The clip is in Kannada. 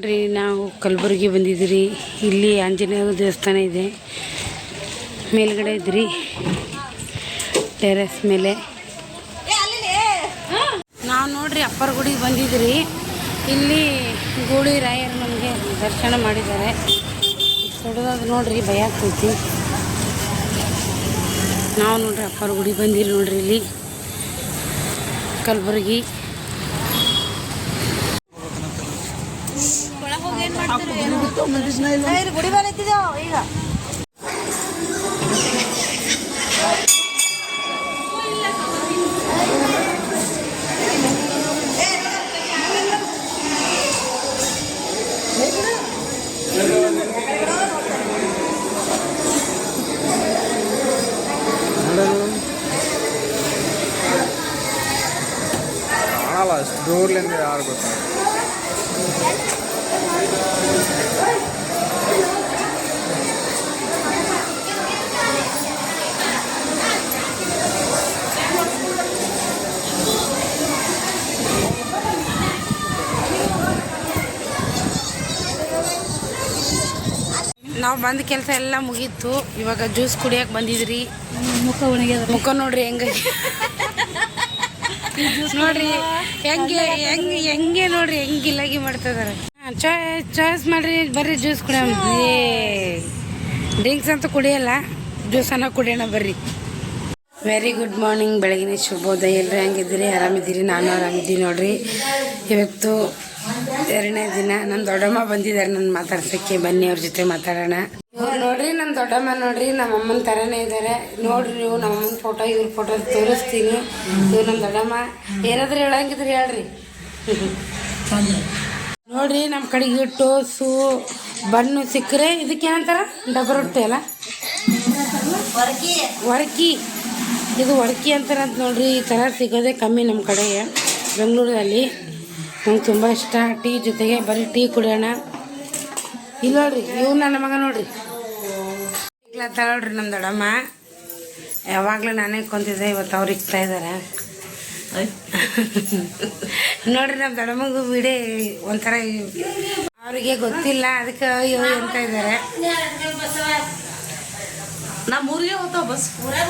ನೋಡ್ರಿ, ನಾವು ಕಲಬುರಗಿ ಬಂದಿದ್ದೀರಿ. ಇಲ್ಲಿ ಆಂಜನೇಯ ದೇವಸ್ಥಾನ ಇದೆ. ಮೇಲ್ಗಡೆ ಇದ್ರಿ. ಟೆರೆಸ್ ಮೇಲೆ. ನಾವು ನೋಡ್ರಿ, ಅಪ್ಪರ ಗುಡಿಗೆ ಬಂದಿದ್ರಿ ಇಲ್ಲಿ ಗೂಳಿ ರಾಯರು ನಮಗೆ ದರ್ಶನ ಮಾಡಿದ್ದಾರೆ. ದೊಡ್ಡದಾದ ನೋಡ್ರಿ, ಭಯ ಆಗ್ತೈತಿ. ನಾವು ನೋಡ್ರಿ, ಅಪ್ಪರ ಗುಡಿ ಬಂದಿರಿ ನೋಡ್ರಿ ಇಲ್ಲಿ. ಕಲಬುರಗಿ. ಗುಡಿ ಬಂದಿದ್ದೇವೆ ಈಗ ಕಾಣಲ್ಲ ಅಷ್ಟು ದೂರ್ಲಿಂದ ಯಾರು ಗೊತ್ತಾಗ ನಾವು ಬಂದ ಕೆಲಸ ಎಲ್ಲ ಮುಗೀತು. ಇವಾಗ ಜ್ಯೂಸ್ ಕುಡಿಯಕ್ಕೆ ಬಂದಿದ್ರಿ. ಮುಖ ಒಣಗ್ಯದ ಮುಖ ನೋಡ್ರಿ ಹೆಂಗ ನೋಡ್ರಿ ಹೆಂಗೆ ಹೆಂಗೆ ಹೆಂಗೆ ನೋಡ್ರಿ ಹೆಂಗೆ ಇಲ್ಲಾಗಿ ಮಾಡ್ತಿದಾರೆ. ಚಾಯ್ಸ್ ಚಾಯ್ಸ್ ಮಾಡ್ರಿ ಬರ್ರಿ ಜ್ಯೂಸ್ ಕುಡಿಯೋಣ ಡ್ರಿಂಕ್ಸ್ ಅಂತ ಕುಡಿಯಲ್ಲ ಜ್ಯೂಸನ್ನ ಕುಡಿಯೋಣ ಬರ್ರಿ. ವೆರಿ ಗುಡ್ ಮಾರ್ನಿಂಗ್ ಬೆಳಗಿನ ಶುಭೋದಯ. ಎಲ್ಲರೂ ಹೆಂಗಿದ್ದೀರಿ? ಆರಾಮಿದ್ದೀರಿ? ನಾನು ಆರಾಮಿದ್ದೀನಿ ನೋಡ್ರಿ. ಇವತ್ತು ಎರಡನೇ ದಿನ ನನ್ನ ದೊಡ್ಡಮ್ಮ ಬಂದಿದ್ದಾರೆ ನನ್ನ ಮಾತಾಡ್ಸಕ್ಕೆ. ಬನ್ನಿ ಅವ್ರ ಜೊತೆ ಮಾತಾಡೋಣ. ನೋಡ್ರಿ ನನ್ನ ದೊಡ್ಡಮ್ಮ ನೋಡ್ರಿ ನಮ್ಮ ಅಮ್ಮನ ಥರನೇ ಇದ್ದಾರೆ ನೋಡ್ರಿ ನೀವು ನಮ್ಮ ಅಮ್ಮನ ಫೋಟೋ ಇವ್ರ ಫೋಟೋ ತೋರಿಸ್ತೀನಿ. ಇವ್ರು ನಮ್ಮ ದೊಡ್ಡಮ್ಮ. ಏನಾದ್ರೂ ಹೇಳಂಗಿದ್ರಿ ಹೇಳ್ರಿ. ನೋಡ್ರಿ ನಮ್ಮ ಕಡೆಗೆ ಟೋಸು ಬಣ್ಣು ಸಿಕ್ಕರೆ ಇದಕ್ಕೆ ಏನಂತಾರ? ಡಬ್ಬ ರೊಟ್ಟಿ ಅಲ್ಲ? ವರ್ಕಿ ಇದು ವರ್ಕಿ ಅಂತಾರಂತ ನೋಡ್ರಿ ಈ ಥರ ಸಿಗೋದೇ ಕಮ್ಮಿ ನಮ್ಮ ಕಡೆ ಬೆಂಗಳೂರಲ್ಲಿ. ನಂಗೆ ತುಂಬ ಇಷ್ಟ. ಟೀ ಜೊತೆಗೆ ಬರೀ ಟೀ ಕುಡಿಯೋಣ. ಇಲ್ಲ ನೋಡ್ರಿ ಇವ್ ನನ್ನ ಮಗ ನೋಡ್ರಿ. ಇಕ್ಲತ್ತ ನೋಡ್ರಿ ನಮ್ಮ ದೊಡ್ಡಮ್ಮ ಯಾವಾಗಲೂ ನಾನೇ ಕೊಂತಿದ್ದೆ, ಇವತ್ತು ಅವ್ರು ಇಕ್ತಾ ಇದ್ದಾರೆ ನೋಡ್ರಿ ನಮ್ಮ ದೊಡ್ಡಮ್ಮಗೂ ಬಿಡಿ, ಒಂಥರ ಅವರಿಗೆ ಗೊತ್ತಿಲ್ಲ, ಅದಕ್ಕೆ ಅಯ್ಯೋ ಅಂತ ಇದ್ದಾರೆ ನಮ್ಮ ಊರಿಗೆ ಹೋಗ್ತಾವ ಬಸ್. ಊರಾಗ